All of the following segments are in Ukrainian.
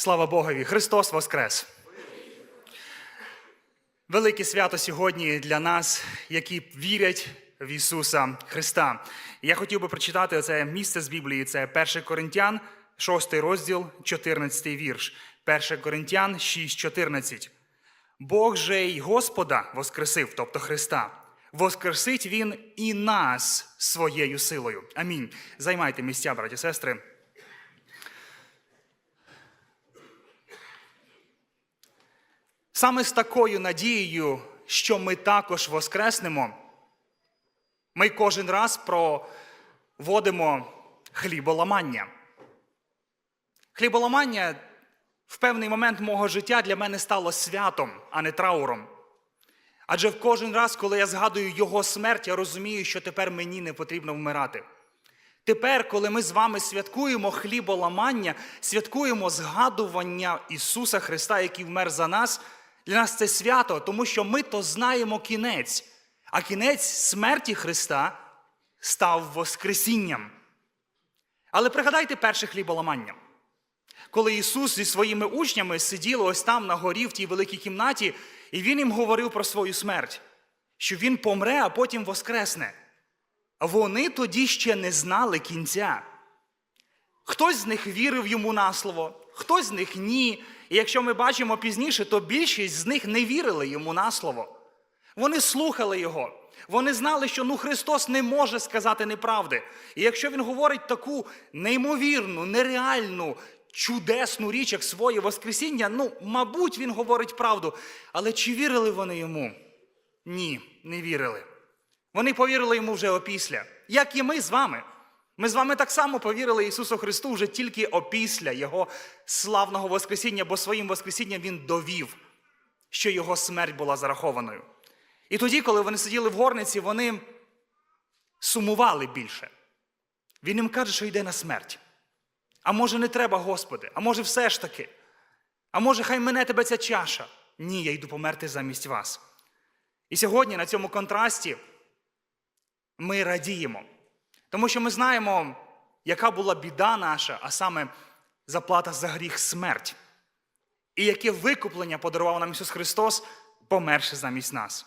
Слава Богові! Христос Воскрес! Велике свято сьогодні для нас, які вірять в Ісуса Христа. Я хотів би прочитати це місце з Біблії. Це 1 Коринтян, 6 розділ, 14 вірш. 1 Коринтян 6,14. Бог же й Господа воскресив, тобто Христа. Воскресить Він і нас своєю силою. Амінь. Займайте місця, браті сестри. Саме з такою надією, що ми також воскреснемо, ми кожен раз проводимо хліболамання. Хліболамання в певний момент мого життя для мене стало святом, а не трауром. Адже в кожен раз, коли я згадую Його смерть, я розумію, що тепер мені не потрібно вмирати. Тепер, коли ми з вами святкуємо хліболамання, святкуємо згадування Ісуса Христа, який вмер за нас, для нас це свято, тому що ми то знаємо кінець. А кінець смерті Христа став Воскресінням. Але пригадайте перше хліболамання. Коли Ісус зі своїми учнями сиділи ось там на горі в тій великій кімнаті, і Він їм говорив про свою смерть, що Він помре, а потім воскресне. Вони тоді ще не знали кінця. Хтось з них вірив йому на слово, хтось з них ні. І якщо ми бачимо пізніше, то більшість з них не вірили йому на слово. Вони слухали його. Вони знали, що ну Христос не може сказати неправди. І якщо Він говорить таку неймовірну, нереальну, чудесну річ, як своє Воскресіння, ну, мабуть, Він говорить правду. Але чи вірили вони йому? Ні, не вірили. Вони повірили йому вже опісля, як і ми з вами. Ми з вами так само повірили Ісусу Христу вже тільки опісля Його славного Воскресіння, бо своїм Воскресінням Він довів, що Його смерть була зарахованою. І тоді, коли вони сиділи в горниці, вони сумували більше. Він їм каже, що йде на смерть. А може, не треба, Господи, а може, все ж таки. А може, хай мене тебе ця чаша. Ні, я йду померти замість вас. І сьогодні на цьому контрасті ми радіємо. Тому що ми знаємо, яка була біда наша, а саме заплата за гріх смерть. І яке викуплення подарував нам Ісус Христос, померши замість нас.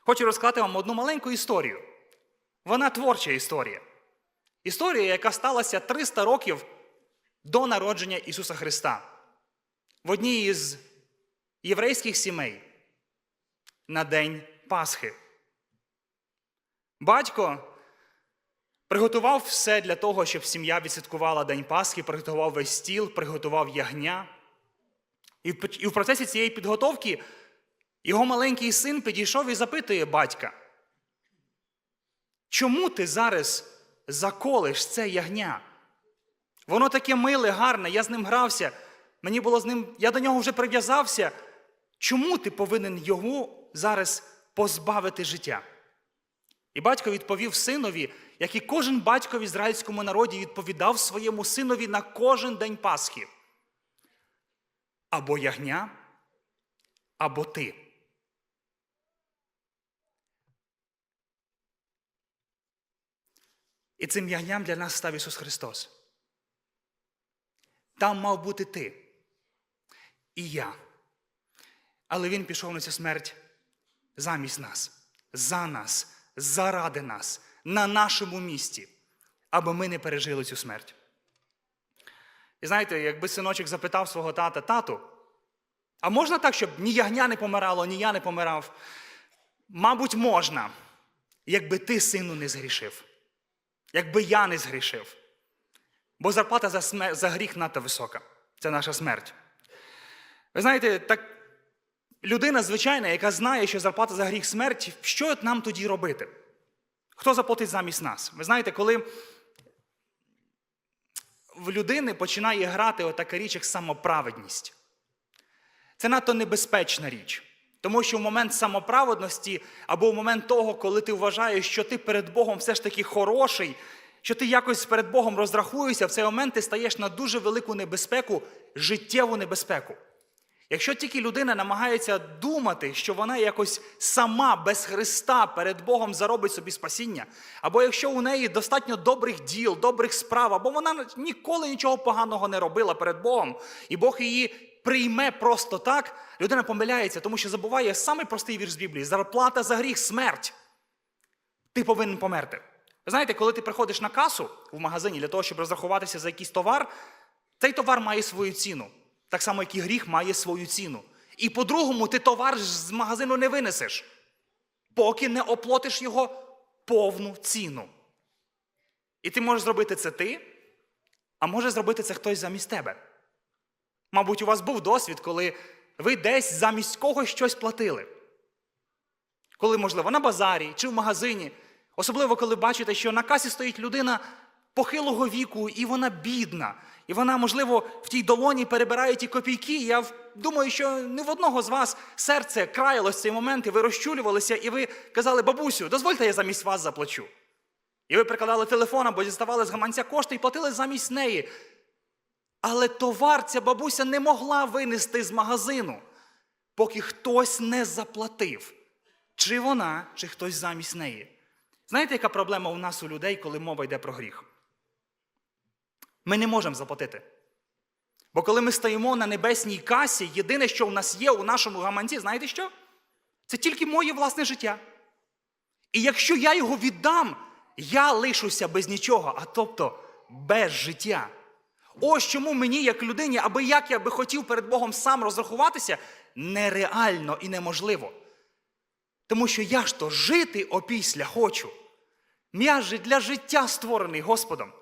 Хочу розказати вам одну маленьку історію. Вона творча історія. Історія, яка сталася 300 років до народження Ісуса Христа. В одній із єврейських сімей на День Пасхи. Батько приготував все для того, щоб сім'я відсвяткувала День Пасхи, приготував весь стіл, приготував ягня. І в, процесі цієї підготовки його маленький син підійшов і запитує батька, чому ти зараз заколиш це ягня? Воно таке миле, гарне, я з ним грався, мені було з ним, я до нього вже прив'язався. Чому ти повинен його зараз позбавити життя? І батько відповів синові, як і кожен батько в ізраїльському народі відповідав своєму синові на кожен день Пасхи. Або ягня, або ти. І цим ягням для нас став Ісус Христос. Там мав бути ти і я. Але Він пішов на цю смерть замість нас, за нас, заради нас, на нашому місці, аби ми не пережили цю смерть. І знаєте, якби синочок запитав свого тата, тату, а можна так, щоб ні ягня не помирало, ні я не помирав? Мабуть, можна, якби ти, сину, не згрішив, якби я не згрішив. Бо зарплата за, смер... за гріх надто висока. Це наша смерть. Ви знаєте, так людина звичайна, яка знає, що зарплата за гріх смерть, що нам тоді робити? Хто заплатить замість нас? Ви знаєте, коли в людини починає грати отака річ, як самоправедність. Це надто небезпечна річ. Тому що в момент самоправедності або в момент того, коли ти вважаєш, що ти перед Богом все ж таки хороший, що ти якось перед Богом розрахуєшся, в цей момент ти стаєш на дуже велику небезпеку, життєву небезпеку. Якщо тільки людина намагається думати, що вона якось сама без Христа перед Богом заробить собі спасіння, або якщо у неї достатньо добрих діл, добрих справ, або вона ніколи нічого поганого не робила перед Богом, і Бог її прийме просто так, людина помиляється, тому що забуває самий простий вірш з Біблії: зарплата за гріх смерть. Ти повинен померти. Ви знаєте, коли ти приходиш на касу в магазині для того, щоб розрахуватися за якийсь товар, цей товар має свою ціну. Так само, як і гріх має свою ціну. І по-другому, ти товар з магазину не винесеш, поки не оплатиш його повну ціну. І ти можеш зробити це ти, а може зробити це хтось замість тебе. Мабуть, у вас був досвід, коли ви десь замість когось щось платили. Коли, можливо, на базарі чи в магазині. Особливо, коли бачите, що на касі стоїть людина похилого віку, і вона бідна. І вона, можливо, в тій долоні перебирає ті копійки. Я думаю, що не в одного з вас серце краялось в цей момент, і ви розчулювалися, і ви казали, бабусю, дозвольте, я замість вас заплачу. І ви прикладали телефон або діставали з гаманця кошти і платили замість неї. Але товар ця бабуся не могла винести з магазину, поки хтось не заплатив. Чи вона, чи хтось замість неї. Знаєте, яка проблема у нас у людей, коли мова йде про гріх? Ми не можемо заплатити. Бо коли ми стоїмо на небесній касі, єдине, що у нас є у нашому гаманці, знаєте що? Це тільки моє власне життя. І якщо я його віддам, я лишуся без нічого, а тобто без життя. Ось чому мені, як людині, аби як я би хотів перед Богом сам розрахуватися, нереально і неможливо. Тому що я ж то жити опісля хочу. Я для життя створений Господом.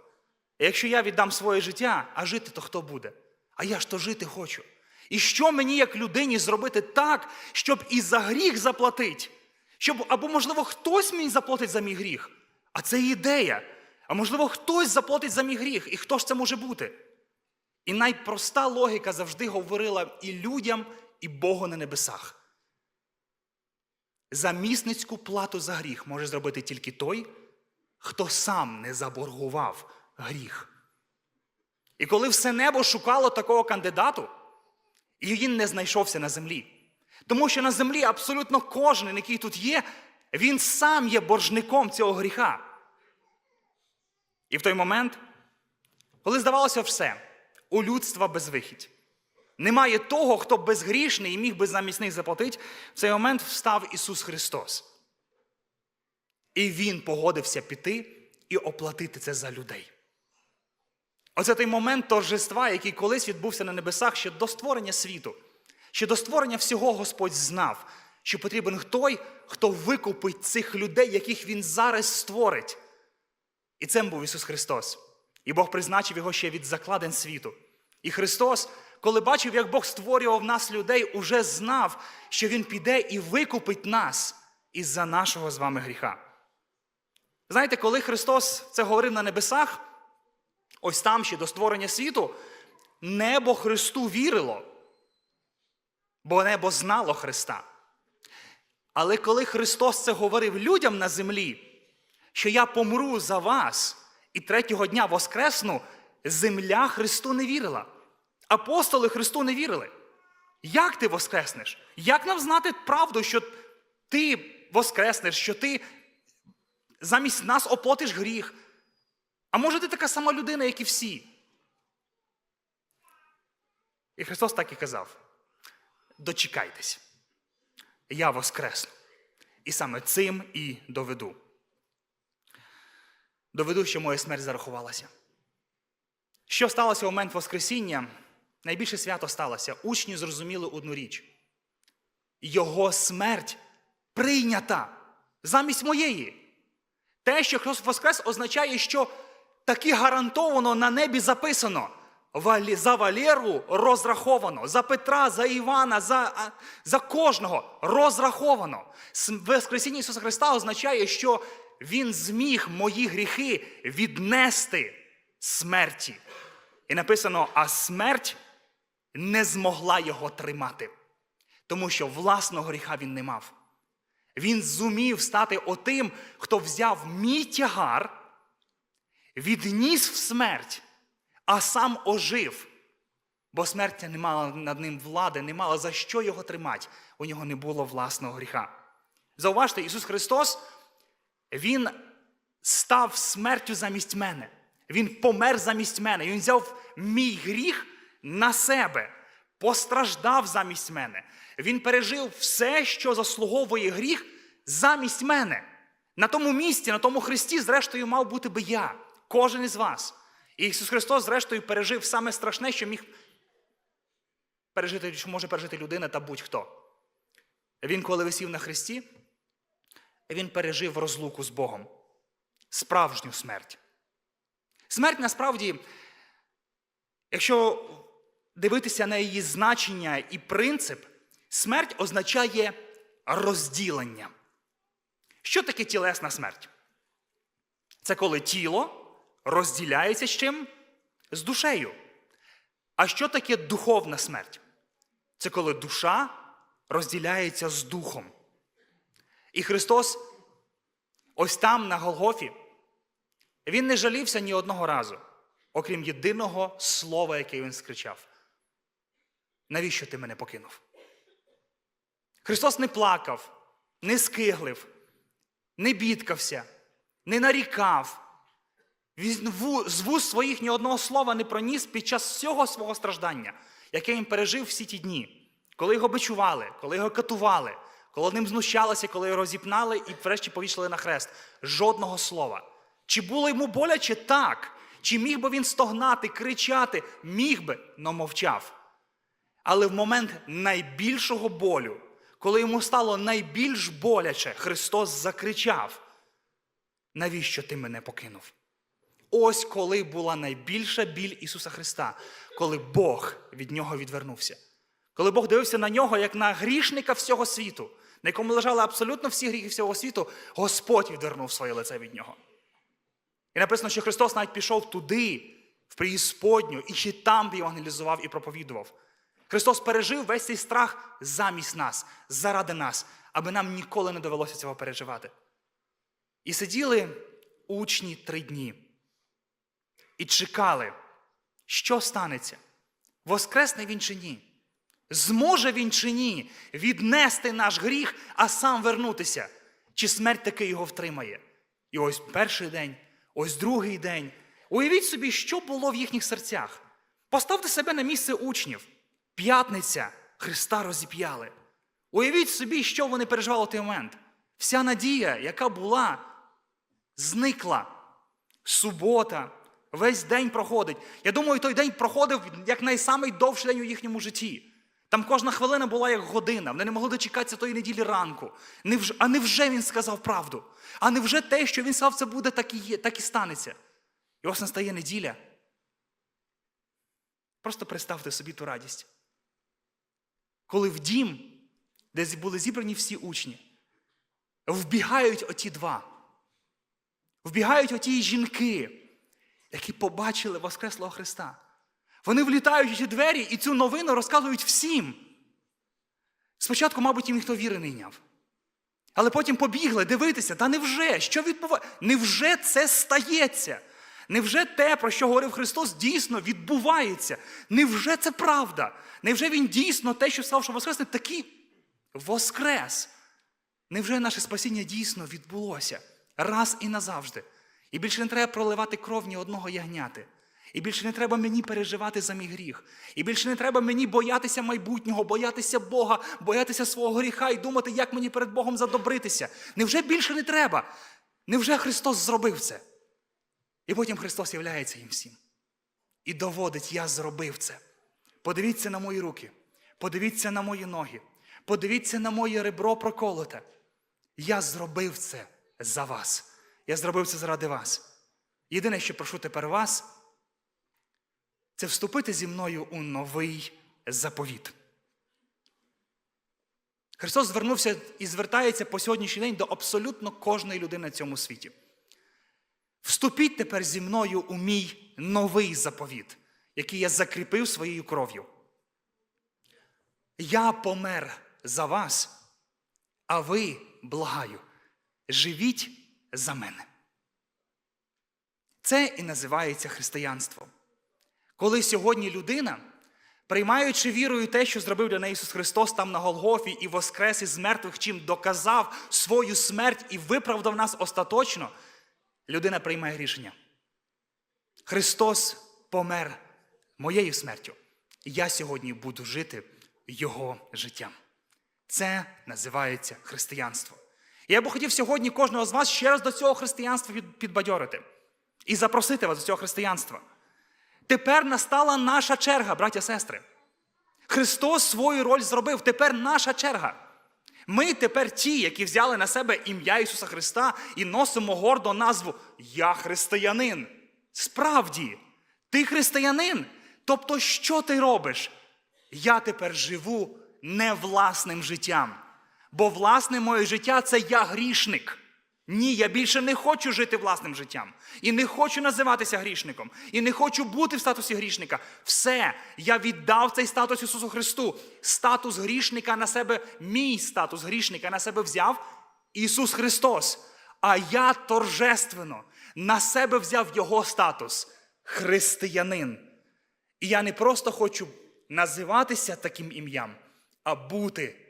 Якщо я віддам своє життя, а жити то хто буде? А я ж то жити хочу. І що мені, як людині, зробити так, щоб і за гріх заплатити? Щоб, або, можливо, хтось мені заплатить за мій гріх. А це ідея. А можливо, хтось заплатить за мій гріх. І хто ж це може бути? І найпроста логіка завжди говорила і людям, і Богу на небесах. Замісницьку плату за гріх може зробити тільки той, хто сам не заборгував гріх. І коли все небо шукало такого кандидату, і він не знайшовся на землі. Тому що на землі абсолютно кожен, який тут є, він сам є боржником цього гріха. І в той момент, коли здавалося все, у людства безвихідь. Немає того, хто безгрішний і міг би замість них заплатити, в цей момент встав Ісус Христос. І Він погодився піти і оплатити це за людей. Оце той момент торжества, який колись відбувся на небесах ще до створення світу. Ще до створення всього Господь знав, що потрібен той, хто викупить цих людей, яких Він зараз створить. І цим був Ісус Христос. І Бог призначив його ще від закладен світу. І Христос, коли бачив, як Бог створював нас людей, уже знав, що Він піде і викупить нас із-за нашого з вами гріха. Знаєте, коли Христос це говорив на небесах, ось там ще до створення світу, небо Христу вірило, бо небо знало Христа. Але коли Христос це говорив людям на землі, що я помру за вас і третього дня воскресну, земля Христу не вірила. Апостоли Христу не вірили. Як ти воскреснеш? Як нам знати правду, що ти воскреснеш, що ти замість нас оплатиш гріх? А може ти така сама людина, як і всі? І Христос так і казав: дочекайтесь, я воскресну. І саме цим і доведу. Доведу, що моя смерть зарахувалася. Що сталося у момент Воскресіння? Найбільше свято сталося. Учні зрозуміли одну річ. Його смерть прийнята замість моєї. Те, що Христос Воскрес, означає, що таки гарантовано на небі записано. За Валеру розраховано, за Петра, за Івана, за, за кожного розраховано. Воскресіння Ісуса Христа означає, що Він зміг мої гріхи віднести смерті. І написано, а смерть не змогла його тримати, тому що власного гріха він не мав. Він зумів стати отим, хто взяв мій тягар, відніс в смерть, а сам ожив. Бо смерть не мала над ним влади, не мала за що його тримати. У нього не було власного гріха. Зауважте, Ісус Христос, Він став смертю замість мене. Він помер замість мене. Він взяв мій гріх на себе, постраждав замість мене. Він пережив все, що заслуговує гріх замість мене. На тому місці, на тому Христі, зрештою, мав бути би я, кожен із вас. І Ісус Христос, зрештою, пережив саме страшне, що міг пережити, що може пережити людина та будь-хто. Він, коли висів на Христі, він пережив розлуку з Богом, справжню смерть. Смерть насправді, якщо дивитися на її значення і принцип, смерть означає розділення. Що таке тілесна смерть? Це коли тіло розділяється з чим? З душею. А що таке духовна смерть? Це коли душа розділяється з духом. І Христос, ось там, на Голгофі, Він не жалівся ні одного разу, окрім єдиного слова, яке він скричав. Навіщо ти мене покинув? Христос не плакав, не скиглив, не бідкався, не нарікав. Він з вуст своїх ні одного слова не проніс під час всього свого страждання, яке він пережив всі ті дні, коли його бичували, коли його катували, коли ним знущалися, коли його розіпнали і врешті повішали на хрест. Жодного слова. Чи було йому боляче? Так. Чи міг би він стогнати, кричати? Міг би, но мовчав. Але в момент найбільшого болю, коли йому стало найбільш боляче, Христос закричав: Навіщо ти мене покинув? Ось коли була найбільша біль Ісуса Христа, коли Бог від нього відвернувся. Коли Бог дивився на нього як на грішника всього світу, на якому лежали абсолютно всі гріхи всього світу, Господь відвернув своє лице від нього. І написано, що Христос навіть пішов туди, в преісподню, і ще там евангелізував і проповідував. Христос пережив весь цей страх замість нас, заради нас, аби нам ніколи не довелося цього переживати. І сиділи учні три дні і чекали, що станеться, воскресне він чи ні. Зможе він чи ні віднести наш гріх, а сам вернутися, чи смерть таки його втримає. І ось перший день, ось другий день. Уявіть собі, що було в їхніх серцях. Поставте себе на місце учнів. П'ятниця Христа розіп'яли. Уявіть собі, що вони переживали в той момент. Вся надія, яка була, зникла. Субота, весь день проходить. Я думаю, той день проходив як найсамий довший день у їхньому житті. Там кожна хвилина була як година. Вони не могли дочекатися тої неділі ранку. А невже він сказав правду? А невже те, що він сказав, це буде, так і є, так і станеться? І ось настає неділя. Просто представте собі ту радість. Коли в дім, де були зібрані всі учні, вбігають оті два. Вбігають оті жінки, які побачили Воскреслого Христа. Вони влітають у двері і цю новину розказують всім. Спочатку, мабуть, їм ніхто віри не йняв. Але потім побігли дивитися, та невже? Що відбувається? Невже це стається? Невже те, про що говорив Христос, дійсно відбувається? Невже це правда? Невже Він дійсно те, що сказав, що Воскресне, таки воскрес? Невже наше спасіння дійсно відбулося раз і назавжди? І більше не треба проливати кров ні одного ягняти. І більше не треба мені переживати за мій гріх. І більше не треба мені боятися майбутнього, боятися Бога, боятися свого гріха і думати, як мені перед Богом задобритися. Невже більше не треба? Невже Христос зробив це? І потім Христос являється їм всім. І доводить, я зробив це. Подивіться на мої руки, подивіться на мої ноги, подивіться на моє ребро проколоте. Я зробив це за вас. Я зробив це заради вас. Єдине, що прошу тепер вас, це вступити зі мною у новий заповіт. Христос звернувся і звертається по сьогоднішній день до абсолютно кожної людини на цьому світі. Вступіть тепер зі мною у мій новий заповіт, який я закріпив своєю кров'ю. Я помер за вас, а ви, благаю, живіть за мене. Це і називається християнством. Коли сьогодні людина Приймаючи вірою те, що зробив для неї Ісус Христос там на Голгофі і воскрес із мертвих, чим доказав свою смерть і виправдав нас остаточно, людина приймає рішення. Христос помер моєю смертю. Я сьогодні буду жити Його життям. Це називається християнство. Я би хотів сьогодні кожного з вас ще раз до цього християнства підбадьорити і запросити вас до цього християнства. Тепер настала наша черга, браття сестри. Христос свою роль зробив. Тепер наша черга. Ми тепер ті, які взяли на себе ім'я Ісуса Христа і носимо гордо назву Я християнин. Справді, ти християнин. Тобто, що ти робиш? Я тепер живу не власним життям. Бо власне моє життя це я грішник. Ні, я більше не хочу жити власним життям. І не хочу називатися грішником. І не хочу бути в статусі грішника. Все, я віддав цей статус Ісусу Христу. Статус грішника на себе, мій статус грішника на себе взяв Ісус Христос. А я торжественно на себе взяв Його статус християнин. І я не просто хочу називатися таким ім'ям, а бути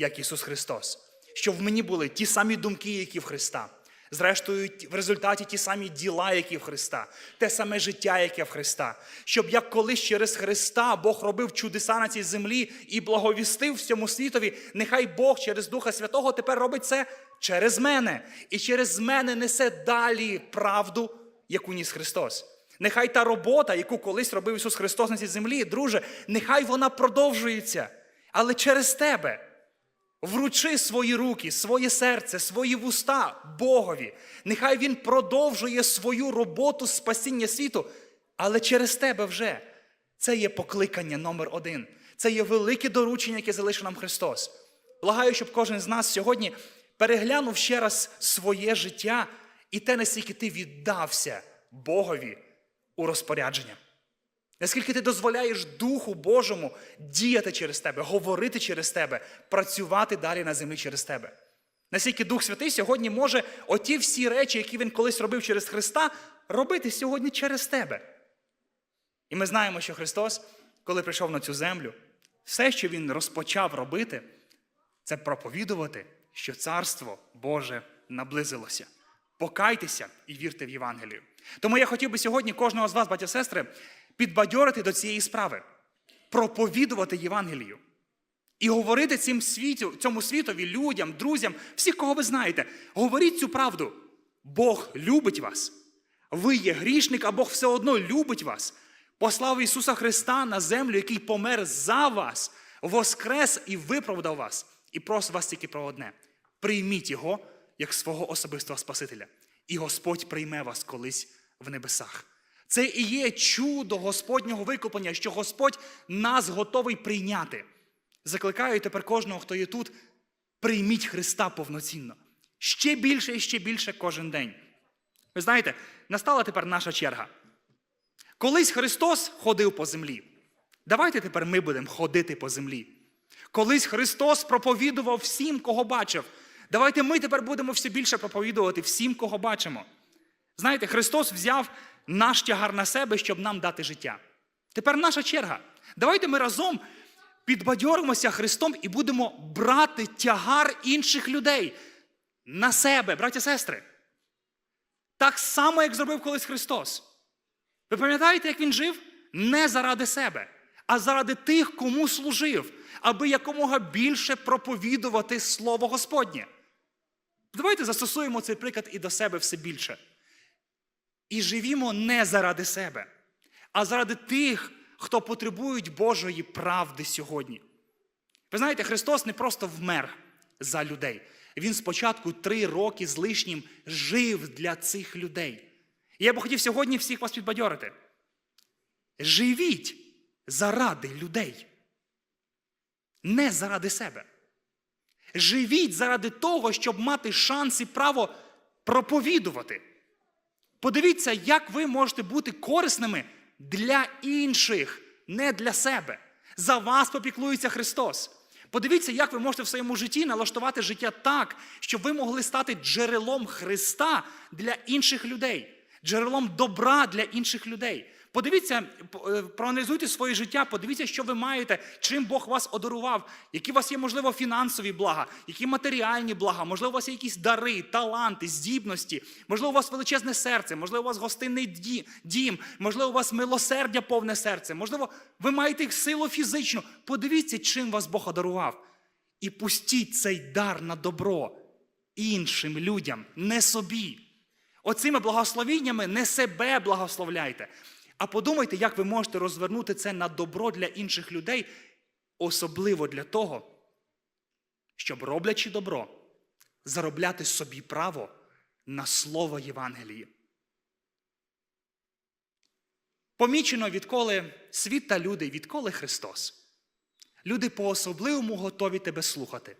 як Ісус Христос. Щоб в мені були ті самі думки, які в Христа. Зрештою, в результаті ті самі діла, які в Христа, те саме життя, яке в Христа. Щоб як колись через Христа Бог робив чудеса на цій землі і благовістив всьому світові, нехай Бог через Духа Святого тепер робить це через мене. І через мене несе далі правду, яку ніс Христос. Нехай та робота, яку колись робив Ісус Христос на цій землі, друже, нехай вона продовжується, але через тебе. Вручи свої руки, своє серце, свої вуста Богові. Нехай Він продовжує свою роботу спасіння світу, але через тебе вже. Це є покликання номер один. Це є велике доручення, яке залишив нам Христос. Благаю, щоб кожен з нас сьогодні переглянув ще раз своє життя і те, наскільки ти віддався Богові у розпорядження. Наскільки ти дозволяєш Духу Божому діяти через тебе, говорити через тебе, працювати далі на землі через тебе. Наскільки Дух Святий сьогодні може оті всі речі, які він колись робив через Христа, робити сьогодні через тебе. І ми знаємо, що Христос, коли прийшов на цю землю, все, що Він розпочав робити, це проповідувати, що Царство Боже наблизилося. Покайтеся і вірте в Євангелію. Тому я хотів би сьогодні кожного з вас, батья сестри, підбадьорити до цієї справи, проповідувати Євангелію. І говорити цим світу, цьому світові, людям, друзям, всіх, кого ви знаєте, говоріть цю правду. Бог любить вас. Ви є грішник, а Бог все одно любить вас. Послав Ісуса Христа на землю, який помер за вас, воскрес і виправдав вас. І просить вас тільки про одне: прийміть Його як свого особистого Спасителя. І Господь прийме вас колись в небесах. Це і є чудо Господнього викуплення, що Господь нас готовий прийняти. Закликаю тепер кожного, хто є тут, прийміть Христа повноцінно. Ще більше і ще більше кожен день. Ви знаєте, настала тепер наша черга. Колись Христос ходив по землі. Давайте тепер ми будемо ходити по землі. Колись Христос проповідував всім, кого бачив. Давайте ми тепер будемо все більше проповідувати всім, кого бачимо. Знаєте, Христос взяв наш тягар на себе, щоб нам дати життя. Тепер наша черга. Давайте ми разом підбадьоримося Христом і будемо брати тягар інших людей на себе, браття сестри. Так само, як зробив колись Христос. Ви пам'ятаєте, як він жив? Не заради себе, а заради тих, кому служив, аби якомога більше проповідувати Слово Господнє. Давайте застосуємо цей приклад і до себе все більше. І живімо не заради себе, а заради тих, хто потребують Божої правди сьогодні. Ви знаєте, Христос не просто вмер за людей. Він спочатку три роки з лишнім жив для цих людей. І я би хотів сьогодні всіх вас підбадьорити. Живіть заради людей, не заради себе. Живіть заради того, щоб мати шанс і право проповідувати. Подивіться, як ви можете бути корисними для інших, не для себе. За вас попіклується Христос. Подивіться, як ви можете в своєму житті налаштувати життя так, щоб ви могли стати джерелом Христа для інших людей, джерелом добра для інших людей. Подивіться, е, проаналізуйте своє життя, подивіться, що ви маєте, чим Бог вас одарував, які у вас є, можливо, фінансові блага, які матеріальні блага, можливо, у вас є якісь дари, таланти, здібності, можливо, у вас величезне серце, можливо, у вас гостинний дім, можливо, у вас милосердя повне серце, можливо, ви маєте силу фізичну. Подивіться, чим вас Бог одарував. І пустіть цей дар на добро іншим людям, не собі. Оцими благословіннями не себе благословляйте, а подумайте, як ви можете розвернути це на добро для інших людей, особливо для того, щоб, роблячи добро, заробляти собі право на слово Євангелії. Помічено, відколи світ та люди, відколи Христос. Люди по-особливому готові тебе слухати,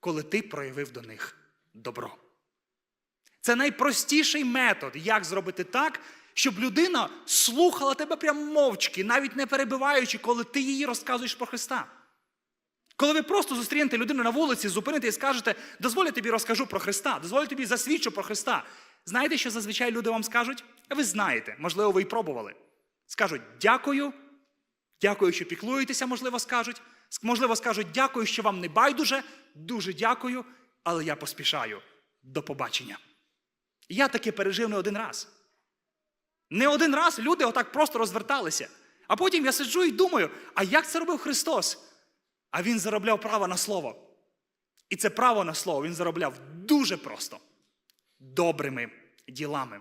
коли ти проявив до них добро. Це найпростіший метод, як зробити так, щоб людина слухала тебе прям мовчки, навіть не перебиваючи, коли ти їй розказуєш про Христа. Коли ви просто зустрінете людину на вулиці, зупините і скажете, дозволь я тобі розкажу про Христа, дозволь я тобі засвідчу про Христа. Знаєте, що зазвичай люди вам скажуть? Ви знаєте, можливо, ви й пробували. Скажуть дякую, дякую, що піклуєтеся, можливо, скажуть. Можливо, скажуть дякую, що вам не байдуже, дуже дякую, але я поспішаю. До побачення. Я таке пережив не один раз. Не один раз люди отак просто розверталися. А потім я сиджу і думаю, а як це робив Христос? А Він заробляв право на слово. І це право на слово він заробляв дуже просто добрими ділами.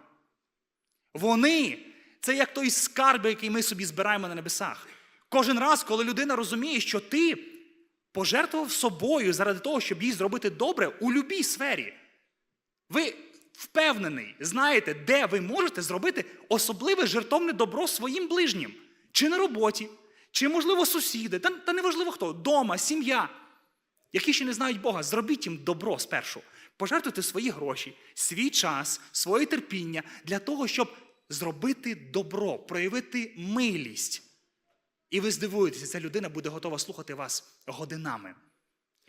Вони це як той скарб, який ми собі збираємо на небесах. Кожен раз, коли людина розуміє, що ти пожертвував собою заради того, щоб їй зробити добре у любій сфері. Ви впевнений, знаєте, де ви можете зробити особливе жертовне добро своїм ближнім. Чи на роботі, чи, можливо, сусіди, та, та неважливо хто, дома, сім'я, які ще не знають Бога. Зробіть їм добро спершу. Пожертвуйте свої гроші, свій час, своє терпіння для того, щоб зробити добро, проявити милість. І ви здивуєтеся, ця людина буде готова слухати вас годинами.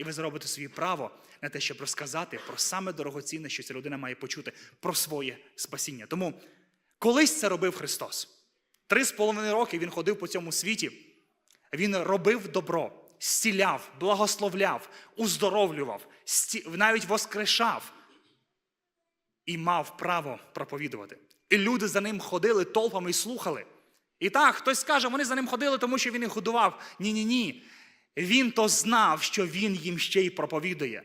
І ви заробите собі право на те, щоб розказати про саме дорогоцінне, що ця людина має почути про своє спасіння. Тому колись це робив Христос. Три з половиною роки він ходив по цьому світі. Він робив добро, зціляв, благословляв, уздоровлював, навіть воскрешав і мав право проповідувати. І люди за ним ходили толпами і слухали. І так, хтось скаже, вони за ним ходили, тому що він їх годував. Ні-ні ні. Він то знав, що він їм ще й проповідує.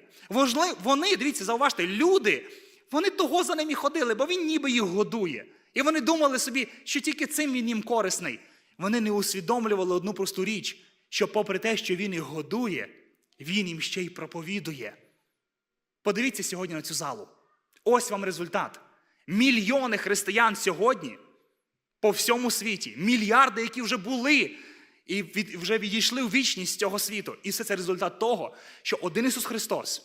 Вони, дивіться, зауважте, люди, вони того за ним і ходили, бо він ніби їх годує. І вони думали собі, що тільки цим він їм корисний. Вони не усвідомлювали одну просту річ, що, попри те, що він їх годує, він їм ще й проповідує. Подивіться сьогодні на цю залу. Ось вам результат. Мільйони християн сьогодні по всьому світі, мільярди, які вже були і від, вже відійшли у вічність цього світу. І все це результат того, що один Ісус Христос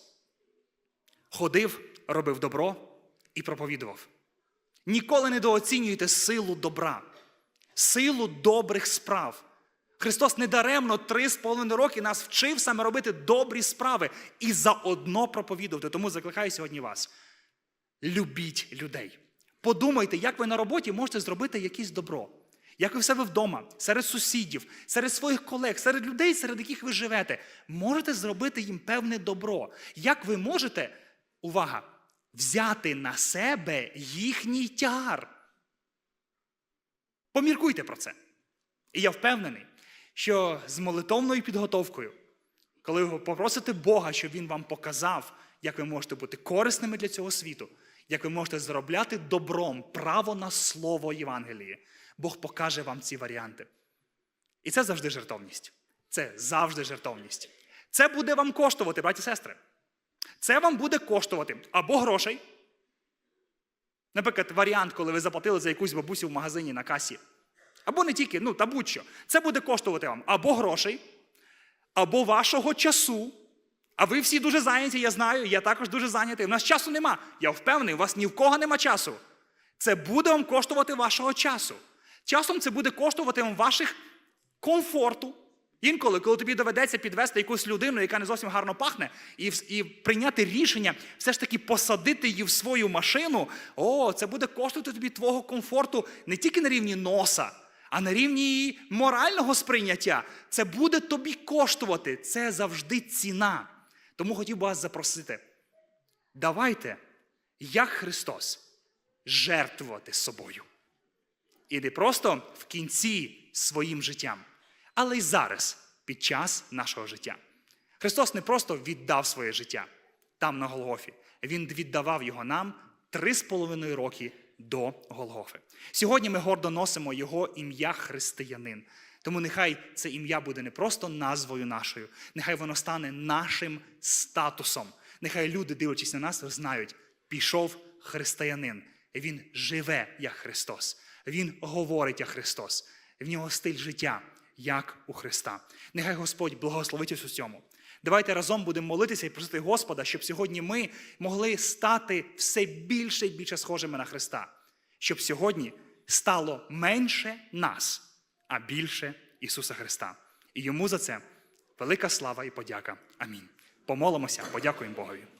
ходив, робив добро і проповідував. Ніколи не недооцінюйте силу добра, силу добрих справ. Христос недаремно три з половиною роки нас вчив саме робити добрі справи і заодно проповідувати. Тому закликаю сьогодні вас. Любіть людей. Подумайте, як ви на роботі можете зробити якесь добро. Як ви в себе вдома, серед сусідів, серед своїх колег, серед людей, серед яких ви живете, можете зробити їм певне добро. Як ви можете, увага, взяти на себе їхній тягар? Поміркуйте про це. І я впевнений, що з молитовною підготовкою, коли ви попросите Бога, щоб Він вам показав, як ви можете бути корисними для цього світу, як ви можете заробляти добром право на слово Євангелії, Бог покаже вам ці варіанти. І це завжди жертовність. Це завжди жертовність. Це буде вам коштувати, браті і сестри. Це вам буде коштувати або грошей. Наприклад, варіант, коли ви заплатили за якусь бабусю в магазині на касі. Або не тільки, ну та будь-що. Це буде коштувати вам або грошей, або вашого часу. А ви всі дуже зайняті, я знаю, я також дуже зайнятий. У нас часу нема. Я впевнений, у вас ні в кого нема часу. Це буде вам коштувати вашого часу. Часом це буде коштувати вам ваших комфорту, Інколи, коли тобі доведеться підвести якусь людину, яка не зовсім гарно пахне, і, і прийняти рішення все ж таки посадити її в свою машину, о, це буде коштувати тобі твого комфорту не тільки на рівні носа, а на рівні її морального сприйняття. Це буде тобі коштувати. Це завжди ціна. Тому хотів би вас запросити. Давайте, як Христос, жертвувати собою. І не просто в кінці своїм життям, але й зараз, під час нашого життя. Христос не просто віддав своє життя там на Голгофі, Він віддавав його нам три з половиною роки до Голгофи. Сьогодні ми гордо носимо Його ім'я християнин. Тому нехай це ім'я буде не просто назвою нашою, нехай воно стане нашим статусом. Нехай люди, дивлячись на нас, знають, пішов християнин. Він живе як Христос. Він говорить як Христос. В нього стиль життя, як у Христа. Нехай Господь благословить us у цьому. Давайте разом будемо молитися і просити Господа, щоб сьогодні ми могли стати все більше і більше схожими на Христа. Щоб сьогодні стало менше нас, а більше Ісуса Христа. І йому за це велика слава і подяка. Амінь. Помолимося, подякуємо Богові.